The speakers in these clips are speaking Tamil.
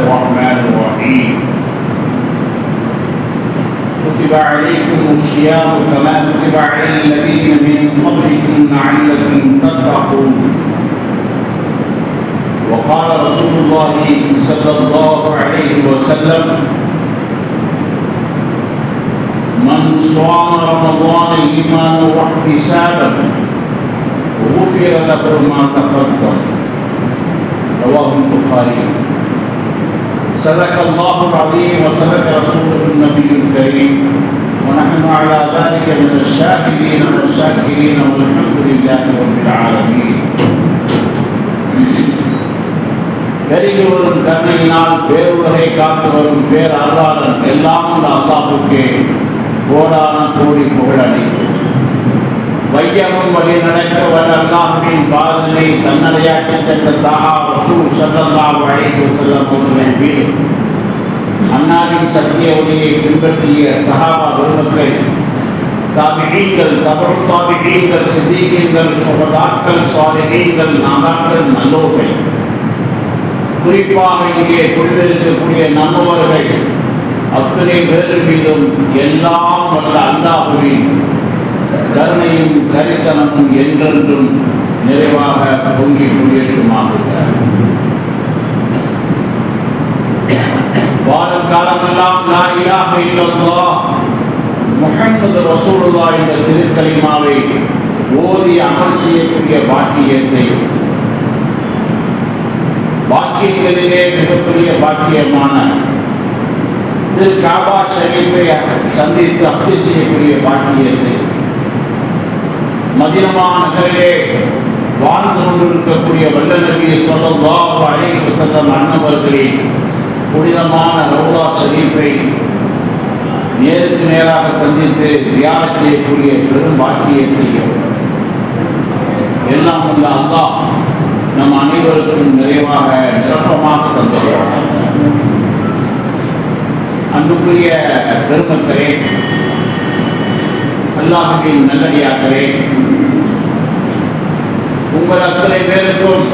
الرحمن الرحيم. كتب عليكم الصيام كما كتب على الذين من قبلكم لعلكم تتقون. وقال رسول الله صلى الله عليه وسلم من صام رمضان ايمانا واحتسابا غفر له ما تقدم. رواه البخاري. صدق الله العظيم وصدق رسوله النبي الكريم ونحن على ذلك من الشاهدين والشاكرين والحمد لله رب العالمين பெருகி வரும் கருணையினால் பேருலகை காத்து வரும் பேர் அருளாளன் எல்லாம் உள்ள அல்லாஹுக்கே கோடான கோடி புகழடி வையமும் வழி நடக்க வல்ல அல்லாஹுவின் பாதனை தன்னடையாக்கி சென்ற தாஹா ரசூல் ஸல்லல்லாஹு அலைஹி வஸல்லம் அவர்கள் மீது அன்னாரின் சத்திய ஒளியை பின்பற்றிய சஹாபா பெருமக்கள் தாபிகீங்கள் தவறு தாபிகீங்கள் சித்திகீங்கள் சுகதாக்கள் சாலிகீங்கள் நாதாக்கள் நல்லோர்கள். குறிப்பாக இங்கே கொண்டிருக்கக்கூடிய நல்லவர்கள் அத்தனை பேர் மீதும் எல்லாம் வல்ல அல்லாஹுவின் கருணையும் கரிசனமும் என்றென்றும் நிறைவாக பொங்கி குடியேற்றுமாக வாழும் காலமெல்லாம் லா இலாஹ இல்லல்லாஹ். முஹம்மது ரசூலுல்லாஹ் என்ற திருக்கலிமாவை ஓதி அமல் செய்யக்கூடிய பாக்கியத்தை பாக்கியங்களிலே மிகப்பெரிய பாக்கியமான திரு காபா ஷரீஃபை சந்தித்து அப்தி செய்யக்கூடிய பாக்கியத்தை மதினமா நகரிலே வாழ்ந்து கொண்டிருக்கக்கூடிய வல்ல நபியை சொல்லல்லாஹு அலைஹி வஸல்லம் அன்னவர்களின் புனிதமான ரவுலா ஷரீஃபை நேருக்கு நேராக சந்தித்து தியானம் செய்யக்கூடிய பெரும் பாக்கியத்தையும் எல்லாம் உள்ள அல்லா நம் அனைவருக்கும் நிறைவாக நிரப்பமாக தந்துள்ளார் அன்புக்குரிய பெருமக்களே அல்லாஹுவின் நல்லடியார்களே. உங்கள் அத்தனை பேருக்கும்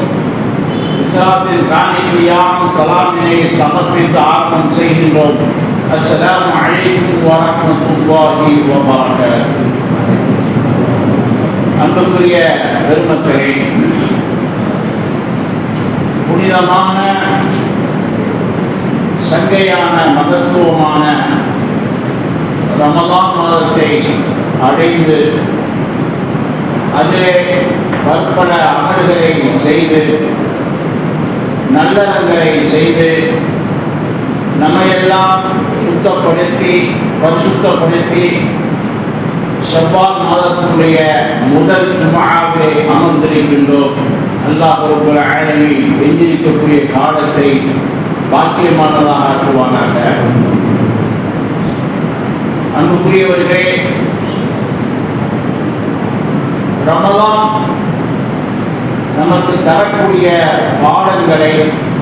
காணிக்கையாம் சலாமினை சமர்ப்பித்து ஆர்வம் செய்கின்றோம். அஸ்ஸலாமு அலைக்கும் வரஹ்மத்துல்லாஹி அன்புக்குரிய பெருமக்களே புனிதமான சங்கையான மகத்துவமான ரமதான் மாதத்தை அடைந்து அதிலே பற்பல அமல்களை செய்து நல்லறங்களை செய்து நம்மையெல்லாம் சுத்தப்படுத்தி பரிசுத்தப்படுத்தி செவ்வாய் மாதத்தினுடைய முதல் சுமாவே அமர்ந்திருக்கின்றோம். அல்லாஹ் ஒரு ஆழமி எஞ்சிருக்கக்கூடிய காலத்தை பாக்கியமானதாக ஆக்குவானாக. அன்புக்குரியவர்களே ரமலான் நமக்கு தரக்கூடிய பாடங்களை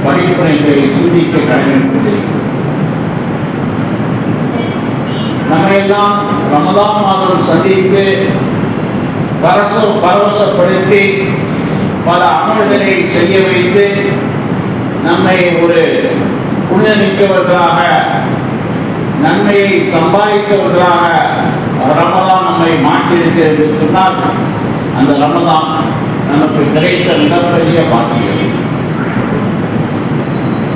வழிமுறைகளை சிந்திக்க கடமைப்பட்டது நம்மையெல்லாம் ரமலான் மாதம் சந்தித்து பரச பரவசப்படுத்தி பல அமல்களை செய்ய வைத்து நம்மை ஒரு புனிதமிக்கவர்களாக நன்மையை சம்பாதித்தவர்களாக ரமதான் நம்மை மாற்றியிருக்கிறது சொன்னால் அந்த ரமதான் நமக்கு கிடைத்த மிகப்பெரிய பாக்கியம்.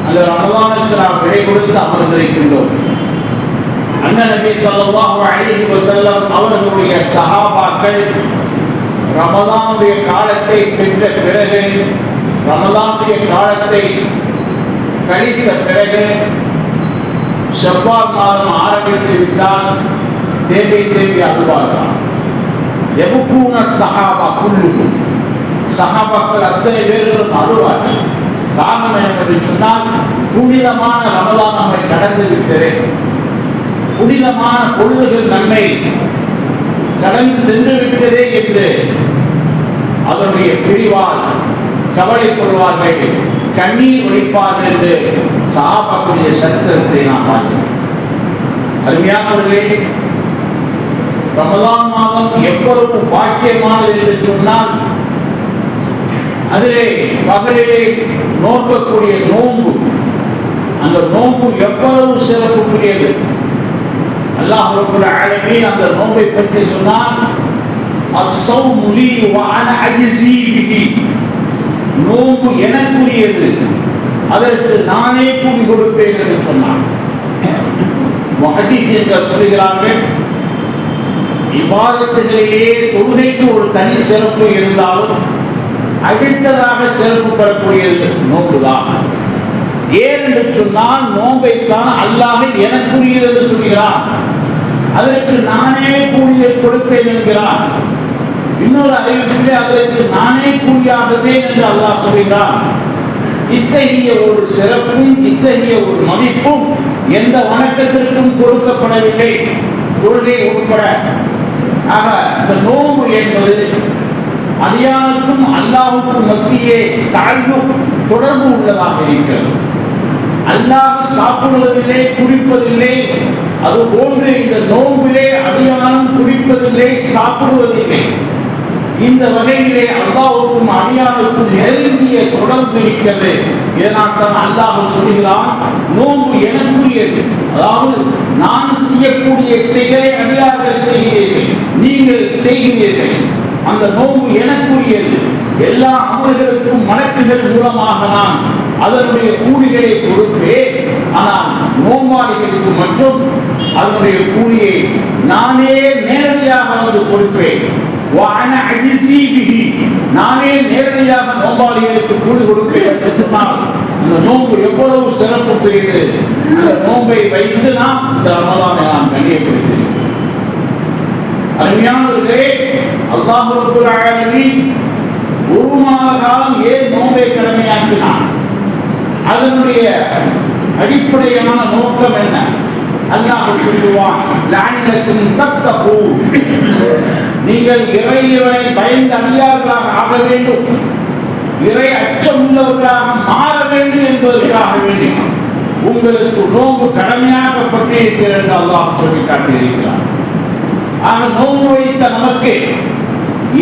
அந்த ரமதானுக்கு நாம் விடை கொடுத்து அமர்ந்திருக்கின்றோம். அண்ணன் நபி ஸல்லல்லாஹு அலைஹி வஸல்லம் அவர்களுடைய சகாபாக்கள் ரமதானுடைய காலத்தை பெற்ற பிறகு ரமதானுடைய காலத்தை கழித்த பிறகு செவ்வாய் மாதம் ஆரம்பித்து விட்டால் தேவை தேம்பி அழுவார்கள் எபுக்கூன சஹாபா குல்லுக்கும் சஹாபாக்கள் அத்தனை பேர்களும் அழுவார்கள் காரணம் என்பதை சொன்னால் புனிதமான ரமலான் நம்மை கடந்து விட்டதே புனிதமான பொழுதுகள் நம்மை கடந்து சென்று விட்டதே என்று அதனுடைய பிரிவால் கவலைப்படுவார்கள் கண்ணீர் உழைப்பார்கள் என்று சாபக்கூடிய சரித்திரத்தை நாம் பார்க்கிறோம் அருமையானவர்களே ரமலான் மாதம் எவ்வளவு பாக்கியமானது என்று சொன்னால் அதிலே பகலிலே நோக்கக்கூடிய நோன்பு. அந்த நோன்பு எவ்வளவு சிறப்புக்குரியது. அல்லாஹ் ரப்பல் ஆலமீன் அந்த நோன்பை பற்றி சொன்னான் அஸ்ஸௌமு லீ வ அன அஜ்ஸீ பிஹி. நோன்பு எனக்குரியது. அதற்கு நானே கூலி கொடுப்பேன் என்று சொன்னான். முஹதீஸ் என்று சொல்கிறார்கள் விவாதத்துகளிலே தொழுகைக்கு ஒரு தனி சிறப்பு இருந்தாலும் அடுத்ததாக சிறப்பு பெறக்கூடியது நோக்குதான் ஏன் என்று சொன்னால் நோன்பைத்தான் அல்லாஹ் எனக்குரியது என்று சொல்கிறார். அதற்கு நானே கூலியை கொடுப்பேன் என்கிறார். இன்னொரு அறிவிப்பிலே அதற்கு நானே கூலியாகவே என்று அல்லாஹ் சொல்கிறார். இத்தகைய ஒரு சிறப்பும் இத்தகைய ஒரு மதிப்பும் எந்த வணக்கத்திற்கும் கொடுக்கப்படவில்லை. கொள்கை உட்பட ஆக இந்த நோன்பு என்பது அடியானுக்கும் அல்லாவுக்கும் மத்தியே தாழ்வு தொடர்பு உள்ளதாக இருக்கிறது. அல்லாஹ் சாப்பிடுவதில்லை குடிப்பதில்லை அது போன்று இந்த நோம்பிலே அடியானும் குடிப்பதில்லை சாப்பிடுவதில்லை. இந்த வகையிலே அல்லாவுக்கும் அடியானுக்கும் நெருங்கிய தொடர்பு இருக்கிறது. இதனால் தான் அல்லாஹ் சொல்கிறான் நோன்பு எனக்குரியது. அதாவது நான் செய்யக்கூடிய செயலை அடியார்கள் செய்கிறீர்கள். நீங்கள் செய்கிறீர்கள். அந்த நோன்பு எனக்குரியது. எல்லா அமல்களுக்கும் மடக்குகள் மூலமாக நான் அதனுடைய கூலிகளை கொடுப்பேன். ஆனால் நோம்பாளிகளுக்கு மட்டும் அதனுடைய கூலியை நானே நேரடியாக வந்து கொடுப்பேன். நானே நேரடியாக நோம்பாளிகளுக்கு கூடு கொடுப்பேன் என்று சொன்னால் அந்த நோன்பு எவ்வளவு சிறப்பு சிறப்புக்குரியது அந்த நோன்பை வைத்து நாம் இந்த ரமலானை நாம் கண்ணியப்படுத்தினோம் அருமையானவர்களே அல்லாஹ் ரப்பல் ஒரு மாத காலம் ஏன் நோன்பை கடமையாக்கினான்? அதனுடைய அடிப்படையான நோக்கம் என்ன? அல்லாஹ் சொல்லுவான் லானிலத்தின் தத்த பூ நீங்கள் இறை இறைவனை பயந்து அடியார்களாக ஆக வேண்டும். இறை அச்சம் உள்ளவர்களாக மாற வேண்டும் என்பதற்காக வேண்டி உங்களுக்கு நோன்பு கடமையாக்கப்பட்டிருக்கிறது என்று அல்லாஹ் சொல்லி காட்டியிருக்கிறார் ஆக நோன்பு வைத்த நமக்கு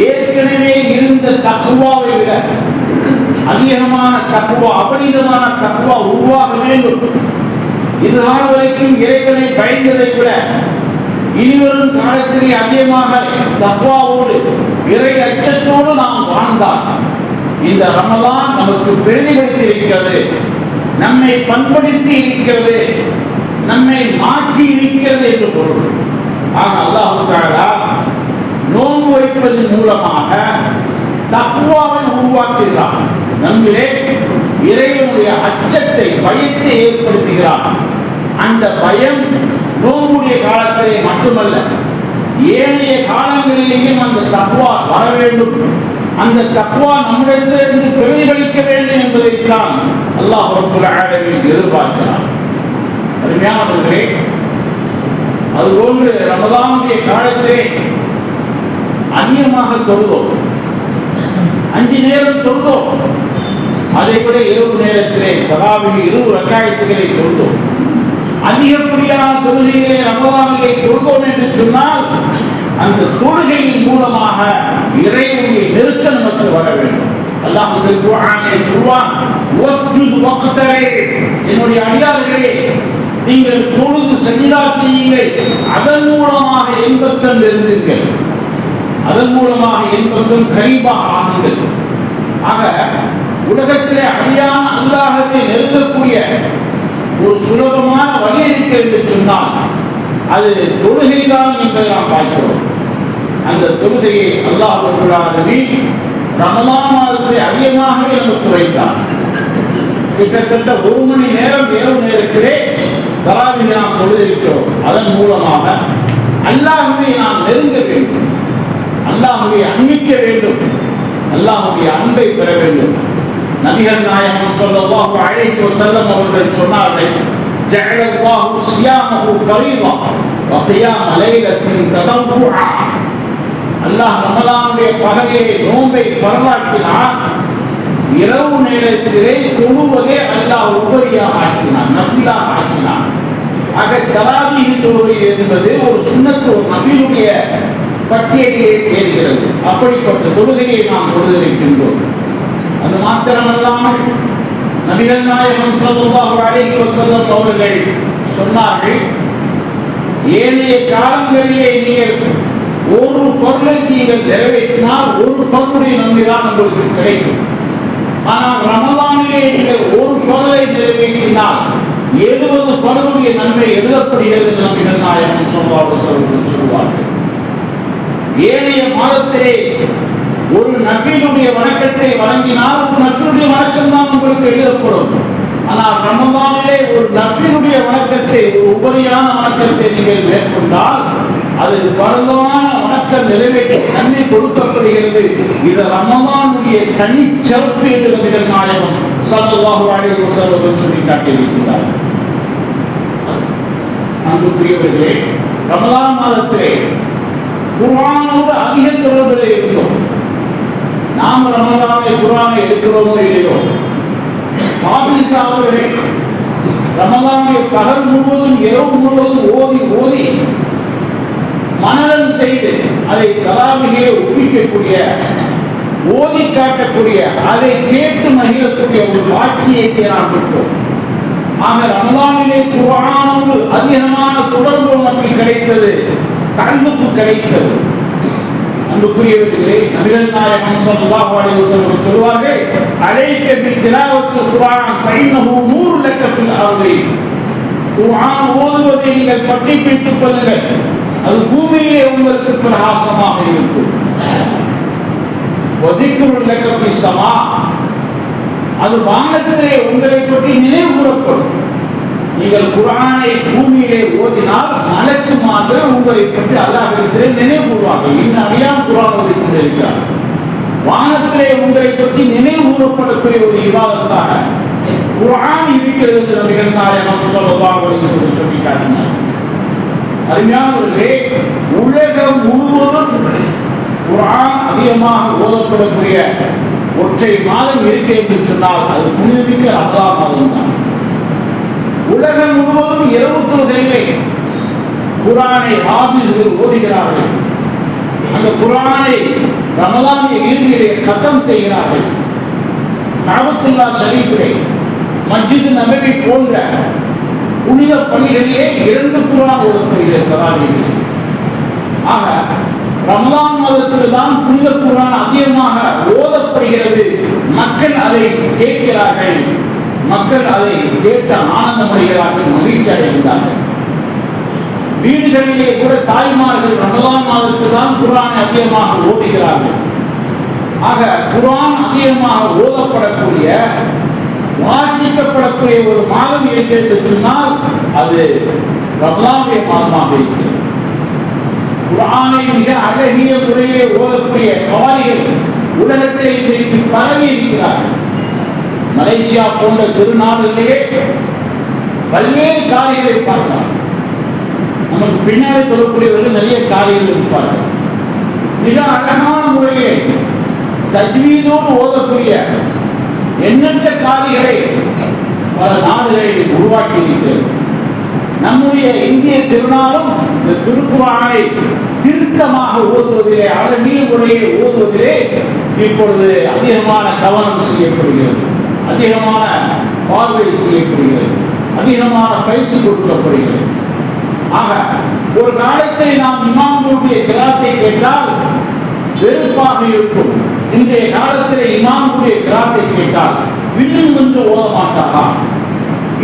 ஏற்கனவே இருந்த தக்குவாவை விட அதிகமான தக்குவா அபரிதமான தக்குவா உருவாக வேண்டும். இது நாள் வரைக்கும் இறைவனை பயந்ததை விட இனிவரும் காலத்திலே அதிகமாக தப்பாவோடு இறை அச்சத்தோடு நாம் வாழ்ந்தால் இந்த ரமதான் நமக்கு பிரதிபலித்து இருக்கிறது. நம்மை பண்படுத்தி இருக்கிறது. நம்மை மாற்றி இருக்கிறது என்று பொருள். ஆனால் அல்லாஹு நோன்பு வைப்பதன் மூலமாக தக்குவாவை உருவாக்குகிறான். நம்மிலே இறைவனுடைய அச்சத்தை பயத்தை ஏற்படுத்துகிறான். அந்த பயம் நோக்குடைய காலத்திலே மட்டுமல்ல ஏனைய காலங்களிலேயும் அந்த தக்குவா வர வேண்டும் அந்த தக்குவா நம்மிடத்திலிருந்து பிரதிபலிக்க வேண்டும் என்பதைத்தான் அல்லாஹ் ரப்புல் ஆலமீன் அருமையானவர்களே அதுபோன்று ரமதானுடைய காலத்திலே அதிகமாக தொழுதோம். அஞ்சு நேரம் தொழுதோம். அதை விட இரவு நேரத்திலே தராவில் இரவு ரக்காயத்துகளை தொழுதோம். அதிகப்படியான தொழுகைகளை ரமதானிலே தொழுதோம் என்று சொன்னால் அந்த தொழுகையின் மூலமாக இறைவனுடைய நெருக்கம் நமக்கு வர வேண்டும். அல்லாஹ் இந்த குர்ஆனிலே சொல்வான் வஸ்ஜுத் வக்தரே. என்னுடைய அடியார்களே நீங்கள் தொழுது சஜிதா செய்யுங்கள். அதன் மூலமாக எண்பத்தம் இருந்தீர்கள் அதன் மூலமாக என்பதும் கரீபாக ஆகுங்கள். ஆக உலகத்திலே அழியான அல்லாஹத்தை நெருங்கக்கூடிய ஒரு சுலபமான வழி இருக்கு என்று சொன்னால் அது தொழுகைதான் என்பதை நாம் பார்க்கிறோம். அந்த தொழுகையை அல்லாஹ் ரமலான் மாதத்தை அதிகமாகவே நமக்கு வைத்தார் கிட்டத்தட்ட ஒரு மணி நேரம் இரவு நேரத்திலே தராவி நாம் தொழுதிருக்கிறோம். அதன் மூலமாக அல்லாஹுவை நாம் நெருங்க வேண்டும். அல்லாஹுவை அன்பிக்க வேண்டும். அல்லாஹுடைய அன்பை பெற வேண்டும். நபிகள் நாயகம் ஸல்லல்லாஹு அலைஹி வஸல்லம் அவர்கள் சொன்னார்கள் ஜஅல அல்லாஹு சியாமஹு ஃபரீதா வ கியாம லைலத்தின் ததவ்வுஆ அல்லாஹ் ரமலானுடைய பகலிலே நோன்பை பரவாக்கினார் இரவு நேரத்திலே தொழுவதே அல்லாஹ் உபரியாக ஆக்கினான் நபிலாக ஆக்கினான். ஆக தராவீக தொழுகை என்பது ஒரு சுண்ணத்து ஒரு நபியுடைய பட்டியலிலே சேர்கிறது. அப்படிப்பட்ட தொழுகையை நாம் தொழுதிருக்கின்றோம் அது மாத்திரமல்லாமல் நபிகள் நாயகம் சல்லுல்லாஹு அலைஹி வஸல்லம் அவர்கள் சொன்னார்கள் ஏனைய காலங்களிலே நீங்கள் ஒரு பொருளை நீங்கள் நிறைவேற்றினால் ஒரு பொருளுடைய நன்மைதான் உங்களுக்கு கிடைக்கும். ஆனால் ரமலானிலே நீங்கள் ஒரு பொருளை நிறைவேற்றினால் எழுபது பொருளுடைய நன்மை எழுதப்படுகிறது என்று நபிகள் நாயகம் சொல்வார்கள் சொல்வார்கள். ஏனைய மாதத்திலே ஒரு நபியினுடைய வணக்கத்தை வழங்கினால் ஒரு வணக்கம் தான் உங்களுக்கு எழுதப்படும். ஆனால் ரமதானிலே ஒரு நபியினுடைய வணக்கத்தை ஒரு உபரியான வணக்கத்தை நீங்கள் மேற்கொண்டால் அது பரந்தமான வணக்கம் நிறைவேற்ற நன்மை கொடுக்கப்படுகிறது. இது ரமதானுடைய தனிச்சிறப்பு என்று நபிகள் நாயகம் சல்லல்லாஹு வாழை வஸல்லம் சொல்லி காட்டியிருக்கிறார். அன்புக்குரியவர்களே ரமலான் மாதத்திலே குரானோடு அதிக தொடர்பில் இருந்தோம் நாம் ரமதானை குரானை எடுக்கிறோமோ இல்லையோ? ஹாஃபிஸ் ரமதானை ரமலானை பகல் முழுவதும் இரவு முழுவதும் ஓதி ஓதி மனநம் செய்து அதை கலாமிகளை ஒப்பிக்கக்கூடிய ஓதி காட்டக்கூடிய அதை கேட்டு மகிழக்கூடிய ஒரு வாக்கியத்தை நாம் பெற்றோம். ஆக ரமலானிலே குரானோடு அதிகமான தொடர்பு நமக்கு கிடைத்தது கண்ணுக்கு கிடைத்தது. அன்புக்குரியவர்களே நபிகள் நாயகம் ஸல்லல்லாஹு அலைஹி வஸல்லம் சொல்வார்கள் அலைக்க பி திலாவத்து குர்ஆன் ஃபைனஹு நூறு லக்க ஃபில் அர்தி. குர்ஆன் ஓதுவதை நீங்கள் பற்றி பிடித்துக் கொள்ளுங்கள். அது பூமியிலே உங்களுக்கு பிரகாசமாக இருக்கும். ஒதிக்குள் லக்க ஃபி ஸமா அது வானத்திலே உங்களை பற்றி நினைவு கூறப்படும் நீங்கள் குரானை பூமியிலே ஓதினால் மலக்குமார்கள் உங்களை பற்றி அல்லாஹிடத்திலே நினைவு கூறுவாங்க இன்னும் அறியாம குரான் ஓதி கொண்டிருக்கிறார். வானத்திலே உங்களை பற்றி நினைவு கூறப்படக்கூடிய ஒரு விவாதத்தாக குரான் இருக்கிறது என்று நபிகள் நாயகம் சொல்லலாம் சொல்லி சொல்லி காட்டினார் அருமையானவர்களே உலகம் முழுவதும் குரான் அதிகமாக ஓதப்படக்கூடிய ஒற்றை மாதம் இருக்கு என்று சொன்னால் அது புனிதமிக்க ரமலான் மாதம் தான் உலகம் முழுவதும் இரவு குரானை ஆபீஸில் ஓதுகிறார்கள். அந்த குரானை ரமலானிய இறுதியிலே சத்தம் செய்கிறார்கள். காபத்துல்லா ஷரீஃபிலே மஸ்ஜித் நபவி போன்ற புனித பணிகளிலே இரண்டு குரான் ஓதப்படுகிறது ஆக ரம்லான் மாதத்தில் தான் புனித குரான் அதிகமாக ஓதப்படுகிறது. மக்கள் அதை கேட்கிறார்கள். மக்கள் அதை கேட்டு ஆனந்தமடைகிறார்கள் மகிழ்ச்சி அடைகிறார்கள் வீடுகளிலே கூட தாய்மார்கள் ரமலான் மாதத்துக்கு தான் குரானை அதிகமாக ஓடுகிறார்கள் ஆக குரான் அதிகமாக ஓதப்படக்கூடிய வாசிக்கப்படக்கூடிய ஒரு மாதம் இருக்கிறது என்று சொன்னால் அது ரமலானுடைய மாதமாக இருக்கிறது. குரானை மிக அழகிய முறையிலே ஓதக்கூடிய கவாரிகள் உலகத்தை இன்றைக்கு பரவி இருக்கிறார்கள் மலேசியா போன்ற திருநாடுகளிலே பல்வேறு காரியங்களை பார்க்கலாம். நமக்கு பின்னாடி தொடரக்கூடியவர்கள் நிறைய காரியங்கள் இருப்பார்கள். மிக அழகான முறையிலே தஜ்வீதோடு ஓதக்கூடிய எண்ணற்ற காரியங்களை பல நாடுகளில் உருவாக்கி இருக்கிறது நம்முடைய இந்திய திருநாளும் இந்த திருக்குறானை திருத்தமாக ஓதுவதிலே அழகிய முறையை ஓதுவதிலே இப்பொழுது அதிகமான கவனம் செய்யப்படுகிறது. அதிகமான பார்வை செய்யப்படுகிறது. அதிகமான பயிற்சி கொடுக்கப்படுகிறது. ஆக ஒரு காலத்தை நாம் இமாம்களுடைய கிராத்தை கேட்டால் வெறுப்பாக இருக்கும். இன்றைய காலத்தில் இமாம்களுடைய கிராத்தை கேட்டால் இன்னும் கொஞ்சம் ஓத மாட்டாரா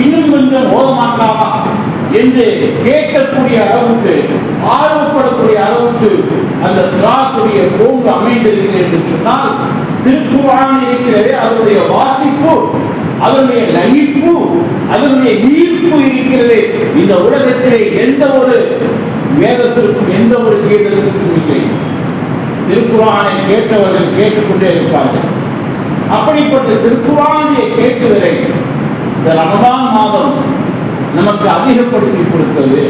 இன்னும் கொஞ்சம் ஓத மாட்டாரா என்று கேட்கக்கூடிய அளவுக்கு ஆர்வப்படக்கூடிய அளவுக்கு அந்த திராக்குடைய போங்கு அமைந்திருக்கிறது என்று சொன்னால் திருக்குறான் இருக்கிறது அதனுடைய வாசிப்பு அதனுடைய லயிப்பு அதனுடைய ஈர்ப்பு இருக்கிறது. இந்த உலகத்திலே எந்த ஒரு வேதத்திற்கும் எந்த ஒரு கீதத்திற்கும் இல்லை. திருக்குறானை கேட்டவர்கள் கேட்டுக்கொண்டே இருப்பார்கள். அப்படிப்பட்ட திருக்குறானை கேட்டுவரை இந்த ரமதான் மாதம் நமக்கு அதிகப்படுத்தி கொடுத்தது.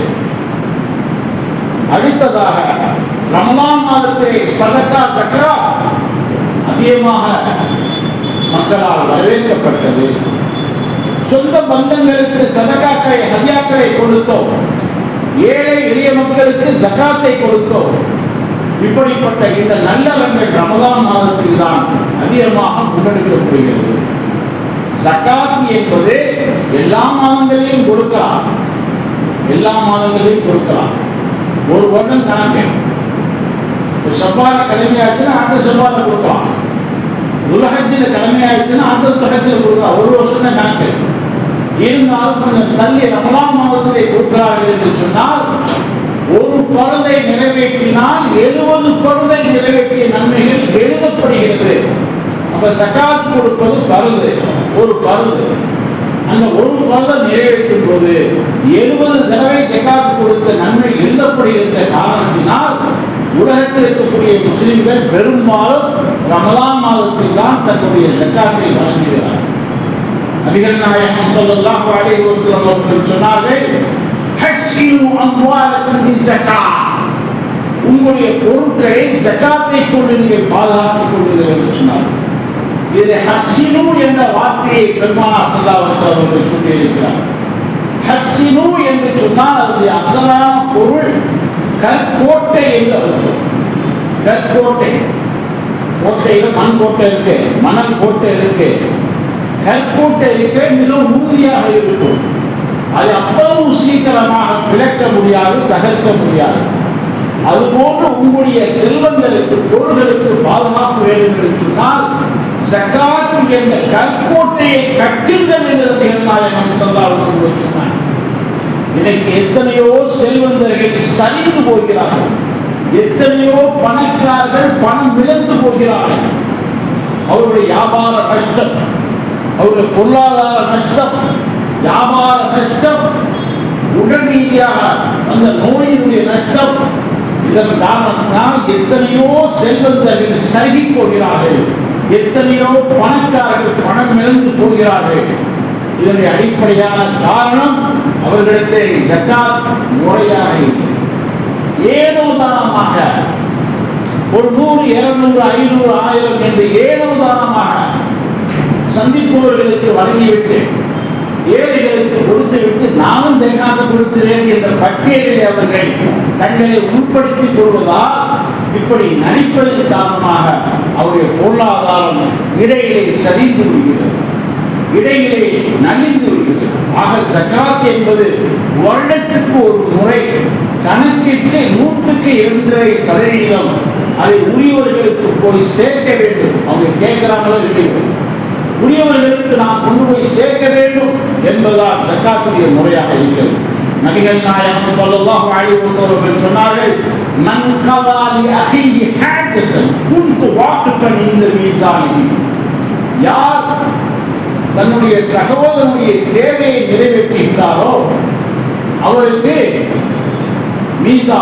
அடுத்ததாக ரமலான் மாதத்திலே சதக்கா சக்கரா அதிகமாக மக்களால் வரவேற்கப்பட்டது. சொந்த பந்தங்களுக்கு சதகாக்களை ஹதியாக்களை கொடுத்தோம். ஏழை எளிய மக்களுக்கு ஜகாத்தை கொடுத்தோம். இப்படிப்பட்ட இந்த நல்லறங்கள் ரமதான் மாதத்தில் தான் அதிகமாக முன்னெடுக்கப்படுகிறது. ஜகாத் என்பது எல்லா மாதங்களிலும் கொடுக்கலாம். எல்லா மாதங்களிலும் கொடுக்கலாம். ஒரு வருடம் கணக்கு. ஒரு செவ்வாழ கடமையாச்சுன்னா அந்த செவ்வாழ கொடுக்கலாம். உலகத்தில் கடமையாச்சுன்னா அந்த உலகத்தில் கொடுக்கலாம். ஒரு வருஷம் தான் கணக்கு. இருந்தாலும் கொஞ்சம் தள்ளி ரமலான் மாதத்திலே கொடுக்கிறார்கள் என்று சொன்னால் ஒரு பருதை நிறைவேற்றினால் எழுபது பருதை நிறைவேற்றிய நன்மைகள் எழுதப்படுகிறது. அப்ப சக்காத் கொடுப்பது பருது ஒரு பருது அந்த ஒரு பருதை நிறைவேற்றும் போது எழுபது தடவை ஜக்காத் கொடுத்த நன்மை எழுதப்படுகின்ற காரணத்தினால் உலகத்தில் இருக்கக்கூடிய முஸ்லிம்கள் பெரும்பாலும் ரமலான் மாதத்தில் தான் தன்னுடைய சக்காத்தை வழங்குகிறார் நபிகள் நாயகம் சொல்லலாம் அலைஹி வஸல்லம் அவர்கள் சொன்னார்கள் ஹஸ்ஸினு அம்வாலக்கும் பிஸகாத் உங்களுடைய பொருட்களை ஜகாத்தை கொண்டு நீங்கள் பாதுகாத்துக் கொள்ளுங்கள் என்று சொன்னார்கள். இது ஹஸ்ஸினு என்ற வார்த்தையை பெருமானா ஸல்லல்லாஹு அவர்கள் சொல்லியிருக்கிறார் ஹஸ்ஸினு என்று சொன்னால் அதனுடைய அசலான பொருள் கற்கோட்டை என்று அர்த்தம். கற்கோட்டை. கோட்டையில் மண் கோட்டை இருக்கு. மணல் கோட்டை இருக்கு. கற்கோட்டை இருக்கு மிகவும் உறுதியாக இருக்கும் அது அவ்வளவு சீக்கிரமாக பிளக்க முடியாது தகர்க்க முடியாது. அதுபோன்று உங்களுடைய செல்வங்களுக்கு பொருள்களுக்கு பாதுகாப்பு வேண்டும் என்று சொன்னால் சக்காத்து என்ற கற்கோட்டையை கட்டுங்கள் என்று நாயகம் சொல்லாவது சொன்னார். இன்னைக்கு எத்தனையோ செல்வந்தர்கள் சரிந்து போகிறார்கள். எத்தனையோ பணக்காரர்கள் பணம் இழந்து போகிறார்கள். அவருடைய வியாபார நஷ்டம் அவருடைய பொருளாதார நஷ்டம் வியாபார நஷ்டம் உடல் ரீதியாக அந்த நோயினுடைய நஷ்டம் இதன் காரணத்தினால் எத்தனையோ செல்வந்தர்கள் சருகி போகிறார்கள். எத்தனையோ பணக்காரர்கள் பணம் இழந்து போகிறார்கள். இதனுடைய அடிப்படையான காரணம் அவர்களுக்கு ஜக்காத் முறையாக இல்லை. ஏனோ தானமாக ஒரு நூறு இருநூறு ஐநூறு ஆயிரம் என்று ஏனோ தானமாக சந்திப்பவர்களுக்கு வழங்கிவிட்டு ஏழைகளுக்கு கொடுத்துவிட்டு நானும் தேங்காக கொடுக்கிறேன் என்ற பட்டியலில் அவர்கள் தங்களை உட்படுத்திக் கொள்வதால் இப்படி நடிப்பதன் காரணமாக அவருடைய பொருளாதாரம் இடையிலே சரிந்து விடுகிறது. இடையிலே நலிந்து விடுகிறது. ஆக சக்காத் என்பது வருடத்திற்கு ஒரு முறை கணக்கிட்டு நூற்றுக்கு இரண்டரை சதவீதம் அதை உரியவர்களுக்கு போய் சேர்க்க வேண்டும். அவங்க கேட்கிறாங்களோ இல்லையோ. உரியவர்களுக்கு நாம் கொண்டு போய் சேர்க்க வேண்டும் என்பதால் ஜக்காத்துடைய முறையாக இருக்கிறது. நபிகள் நாயகம் சொல்லலாம் அலைஹி வஸல்லம் சொன்னார்கள் மன் கதா லி குண்டு வாக்கு குன்து இந்த மீசானிஹி யார் தன்னுடைய சகோதரனுடைய தேவையை நிறைவேற்றுகிறாரோ அவருக்கு மீசா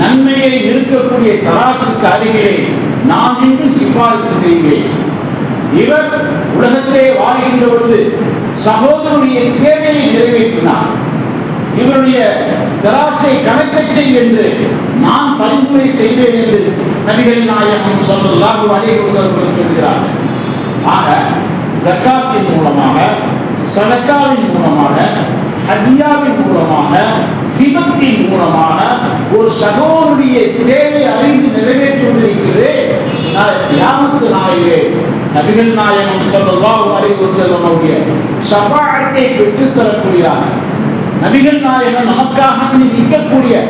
நன்மையை இருக்கக்கூடிய தராசுக்கு அருகிலே நான் இன்று சிபாரிசு செய்வேன். இவர் உலகத்திலே வாழ்கின்ற பொழுது சகோதரனுடைய தேவையை நிறைவேற்றினார். இவருடைய தராசை கணக்கச் செய் என்று நான் பரிந்துரை செய்வேன் என்று நபிகள் நாயகம் சொல்லலாக அலைவசர்கள் சொல்கிறார்கள் ஆக ஜக்காத்தின் மூலமாக சதக்காவின் மூலமாக ஹதியாவின் மூலமாக ஹிபத்தின் மூலமாக ஒரு சகோதரிய தேவை அறிந்து நிறைவேற்றுவதற்கு தியானத்து நாயிலே நபிகள் நாயகம் சொல்லலாம் அறிவு செல்வனுடைய சபாயத்தை பெற்றுத் தரக்கூடியதாக நபிகள் நாயகம் நமக்காக நிற்கக்கூடிய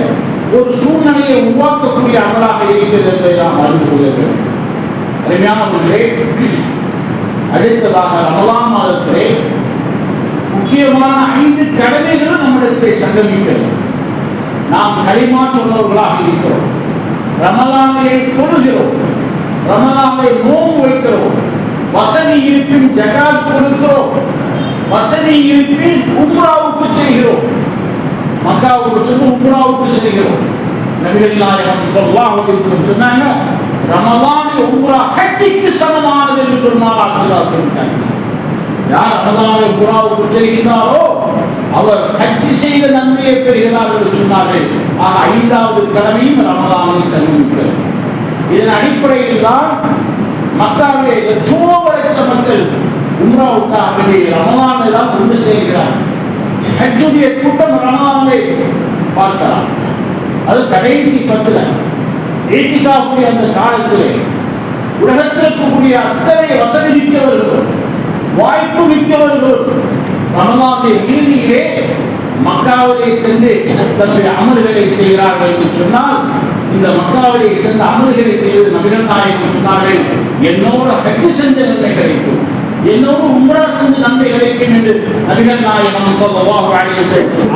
ஒரு சூழ்நிலையை உருவாக்கக்கூடிய அமலாக இருக்கிறது என்பதை நாம் அறிந்து கொள்ள வேண்டும். ஒன்றே அடுத்ததாக ரமலான் மாதத்திலே முக்கியமான ஐந்து கடமைகளும் நம்மிடத்திலே சங்கமிக்கிறது. நாம் களிமா சொன்னவர்களாக இருக்கிறோம். ரமலானிலே தொழுகிறோம். ரமலானை நோம்பு வைக்கிறோம். வசதி இருப்பின் ஜகாத் கொடுக்கிறோம். வசதி இருப்பின் உம்ராவுக்கு செய்கிறோம். மக்காவுக்கு சென்று உம்ராவுக்கு செய்கிறோம். நபிகள் நாயகம் ஸல்லல்லாஹு சொன்னாங்க ரமலான் உம்ரா ஹஜ்ஜிக்கு சமமானது என்று பெருமாள் ஸல்லல்லாஹு யார் ரமலானை உம்ராவுக்கு செய்கிறாரோ அவர் ஹஜ்ஜி செய்த நன்மையை பெறுகிறார் என்று சொன்னார்கள். ஆக ஐந்தாவது கடமையும் ரமலானை சமீபிக்கிறது இதன் அடிப்படையில் தான் மக்காவிலே லட்சோப லட்ச மக்கள் உம்ராவுக்காக ரமலானை தான் ஒன்று சேர்கிறார் ஹஜ்ஜுடைய கூட்டம் ரமலானை பார்க்கலாம். அது கடைசி பத்துல ஏற்றிக்காக்கூடிய அந்த காலத்திலே உலகத்திற்குரிய அத்தனை வசதி மிக்கவர்களும் வாய்ப்பு மிக்கவர்களும் ரமலானுடைய இறுதியிலே மக்காவிலே சென்று தன்னுடைய அமல்களை செய்கிறார்கள் என்று சொன்னால் இந்த மக்காவிலே சென்று அமல்களை செய்வது நபிகள் நாயகம் சொன்னார்கள். என்னோட ஹஜ் செஞ்ச நன்மை கிடைக்கும் என்னோடு உம்ரா செஞ்ச நன்மை கிடைக்கும் என்று நபிகள் நாயகம் சொல்லவாக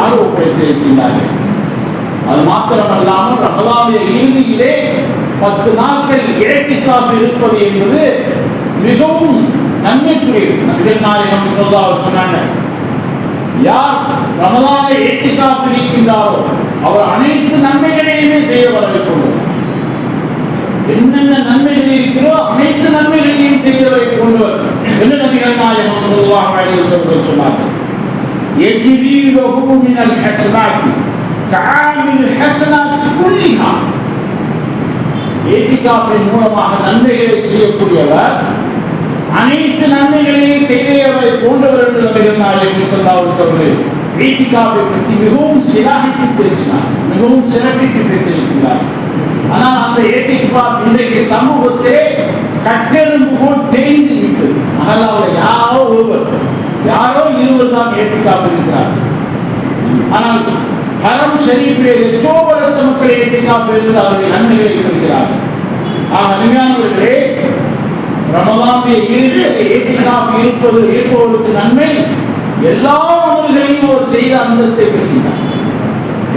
ஆர்வப்படுத்தி இருக்கின்றார்கள் அது மாத்திரமல்லாமல் ரமலாவுடைய இறுதியிலே பத்து நாட்கள் இழத்திக்காப்பு இருப்பது என்பது மிகவும் நன்மைக்குரியது. நபிகள் நாயகம் சொல்லா சொன்னாங்க. யார் ரமலானை ஏற்றிக்காப்பு இருக்கின்றாரோ அவர் அனைத்து நன்மைகளையுமே செய்ய வரவேற்கொள்ளும் என்னென்ன நன்மைகள் இருக்கிறோ அனைத்து நன்மைகளையும் செய்ய கொண்டவர் என்று நபிகள் நாயகம் சொல்லுவாங்க சொன்னார்கள்? எஜிரி ரகு மினல் ஹஸ்னாத்தி காமில் ஹஸ்னாத்தி குல்லிஹா. ஏத்திகாப்பின் மூலமாக நன்மைகளை செய்யக்கூடியவர் அனைத்து நன்மைகளையும் செய்தவரை போன்றவர் என்று நபிகள் சொல்லாமல் சொல்லு ஏத்திகாப்பை பற்றி மிகவும் சிலாகித்து பேசினார். மிகவும் சிறப்பித்து பேசியிருக்கிறார். ஆனால் அந்த ஏத்திகா இன்றைக்கு சமூகத்தே கட்டெலும்பு போல் தெரிந்து விட்டது அவரை யாரோ ஒருவர் யாரோ இருவர் தான் ஏத்திகாப்பு இருக்கிறார். ஆனால் ஹரம் ஷரீஃபிலே லட்சோப லட்ச மக்களை ஏத்திகாப்பு இருந்து அவர்கள் நன்மைகளை இருக்கிறார் ஆக அருமையானவர்களே ரமலானுடைய இறுதியில் ஏத்திகாப்பு இருப்பது இருப்பவருக்கு நன்மை. எல்லா அமல்களையும் அவர் செய்த அந்தஸ்தை பெறுகின்றார்.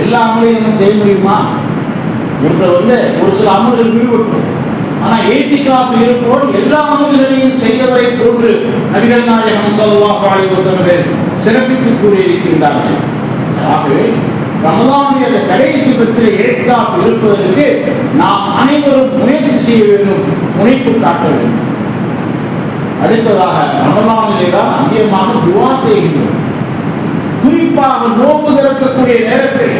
எல்லா அமலையும் நம்ம செய்ய முடியுமா? ஒருத்தர் வந்து ஒரு சில அமல்கள் ஈடுபட்டோம் ஆனா ஏத்திகாப்பு இருப்போர் எல்லா அமல்களையும் செய்தவரை போன்று நபிகள் நாயகம் ஸல்லல்லாஹு அலைஹி வஸல்லம் சிறப்பித்து கூறியிருக்கின்றார்கள். ஆகவே ரமலானுடைய கடைசி பத்திர ஏத்திகாப்பு இருப்பதற்கு நாம் அனைவரும் முயற்சி செய்ய வேண்டும் முனைப்பு காட்ட வேண்டும். அடுத்ததாக ரமலானிலே தான் அதிகமாக துவா செய்கின்றோம் குறிப்பாக நோம்பு திறக்கக்கூடிய நேரத்தில்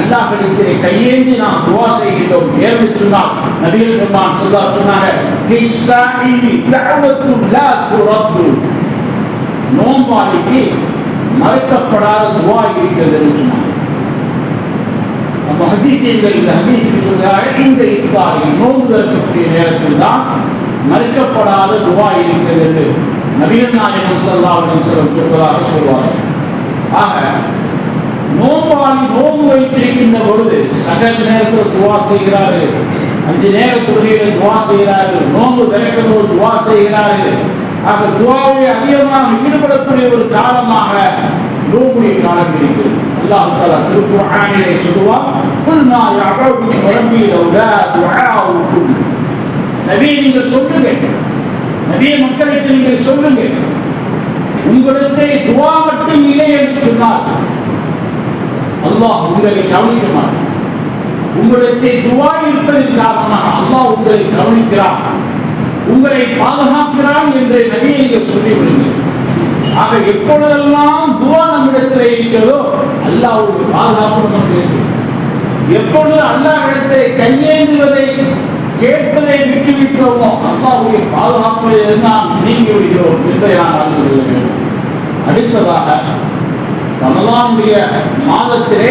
அல்லாஹ்விடத்திலே கையேந்தி நாம் துவா செய்கின்றோம். ஏன்னு சொன்னால் நபிகள் பெருமான் சொல்லா சொன்னாங்க நோம்பாளிக்கு மறுக்கப்படாத துவா இருக்கிறது என்று சொன்னாங்க. நம்ம ஹதீசியங்கள் இந்த ஹதீஸில் சொல்கிறார்கள் இந்த இஃப்தாரில் நோம்பு திறக்கக்கூடிய நேரத்தில் தான் மறுக்கப்படாத துவா இருக்கிறது நவீன நாயகம் ஸல்லல்லாஹு அப்படின்னு வஸல்லம் சொல்வதாக சொல்வார் ஆக நோம்பாளி நோம்பு வைத்திருக்கின்ற பொழுது சகல் நேரத்தில் துவா செய்கிறார்கள். அஞ்சு நேர தொழுகையில் துவா செய்கிறார்கள். நோம்பு திறக்கும் போது துவா செய்கிறார்கள். ஆக துவாவை அதிகமாக ஈடுபடக்கூடிய ஒரு காலமாக நோம்புடைய காலம் இருக்கிறது. அல்லாஹ் தாலா திருக்குறானிலே சொல்லுவார் குல் மா யஅபுது ரப்பி லௌலா துஆவுக்கும் நபியை நீங்கள் சொல்லுங்க நபிய மக்களுக்கு நீங்கள் சொல்லுங்க உங்களுக்கு துவா மட்டும் இல்லை என்று சொன்னார் அல்லாஹ் உங்களை கவனிக்க மாட்டான் துவா இருப்பதன் காரணமாக அல்லாஹ் உங்களை கவனிக்கிறான். உங்களை பாதுகாக்கிறான் என்று நபியை நீங்கள் சொல்லிவிடுங்கள். ஆக எப்பொழுதெல்லாம் துவா நம்மிடத்தில் இருக்கிறதோ அல்லாஹ்வுடைய பாதுகாப்பு நமக்கு எப்பொழுது அல்லாஹ் இடத்தை கையேந்துவதை கேட்பதை விட்டுவிட்டோமோ? அப்பாவுடைய பாதுகாப்பில் நாம் நீங்கி விடுகிறோம் என்பதை நான் அறிந்து கொள்ள வேண்டும் அடுத்ததாக ரமலானுடைய மாதத்திலே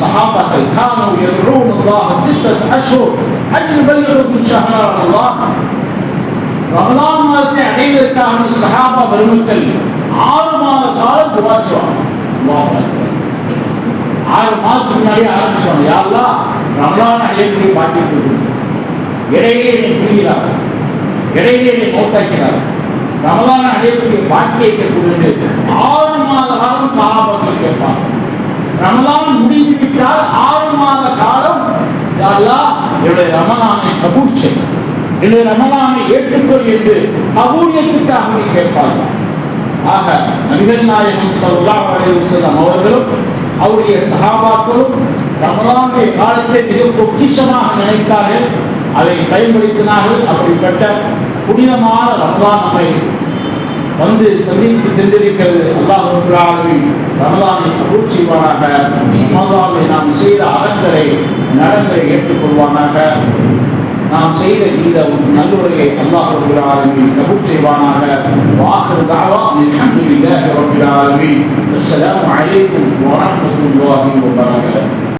சஹாபாக்கள் கானு யதுஊன அல்லாஹ் சித்தத் அஷ்ஹுர் அன் யுபல்லிகுக்கும் ஷஹ்ர அல்லாஹ். ரமலான் மாதத்தை அடைவதற்காக சஹாபா பெருமக்கள் ஆறு மாத காலம் துவா செய்வாங்க. ஆறு மாதத்துக்கு முன்னாடி ஆரம்பிச்சுவாங்க. யாரெல்லாம் ரமலான் அடையக்கூடிய பாக்கியத்தை கொடுங்க. இடையிலே நீ புரிகிறார் இடையிலே நீ மௌத்தாக்கிறார் ரமலான் அடையக்கூடிய பாக்கியத்தை கொடுத்து ஆறு மாத காலம் சஹாபாக்கள் கேட்பாங்க ரமலான் முடிந்து விட்டால் ஆறு மாத காலம் அல்லாஹ் என்னுடைய ரமலானை கபூர் செய்யும் என்னுடைய ரமலானை ஏற்றுக்கொள் என்று கபூலியத்துக்காக நீ கேட்பார்கள் ஆக நபிகள் நாயகம் ஸல்லல்லாஹு அலைஹி அவர்களும் அவருடைய சஹாபாக்களும் ரமலானுடைய காலத்தை மிக பொக்கிஷமாக நினைத்தார்கள். அதை பயன்படுத்தினார்கள். அப்படிப்பட்ட புனிதமான ரம்லான் நம்மை வந்து சந்தித்து சென்றிருக்கிறது. அல்லாஹ் ரப்பல் ஆலமீன். ரமலானை செய்வானாக ரமலானை நாம் செய்த அறக்கரை நலங்களை ஏற்றுக்கொள்வானாக. நாம் செய்த இந்த நல்லுரையை அல்லாஹ் ரபுல் கபூர் செய்வானாக வாசல் தாவா அல்ஹம்துலில்லாஹி ரப்பில் ஆலமீன். அஸ்ஸலாமு அலைக்கும் வரஹ்மத்துல்லாஹி வபரகாத்துஹு.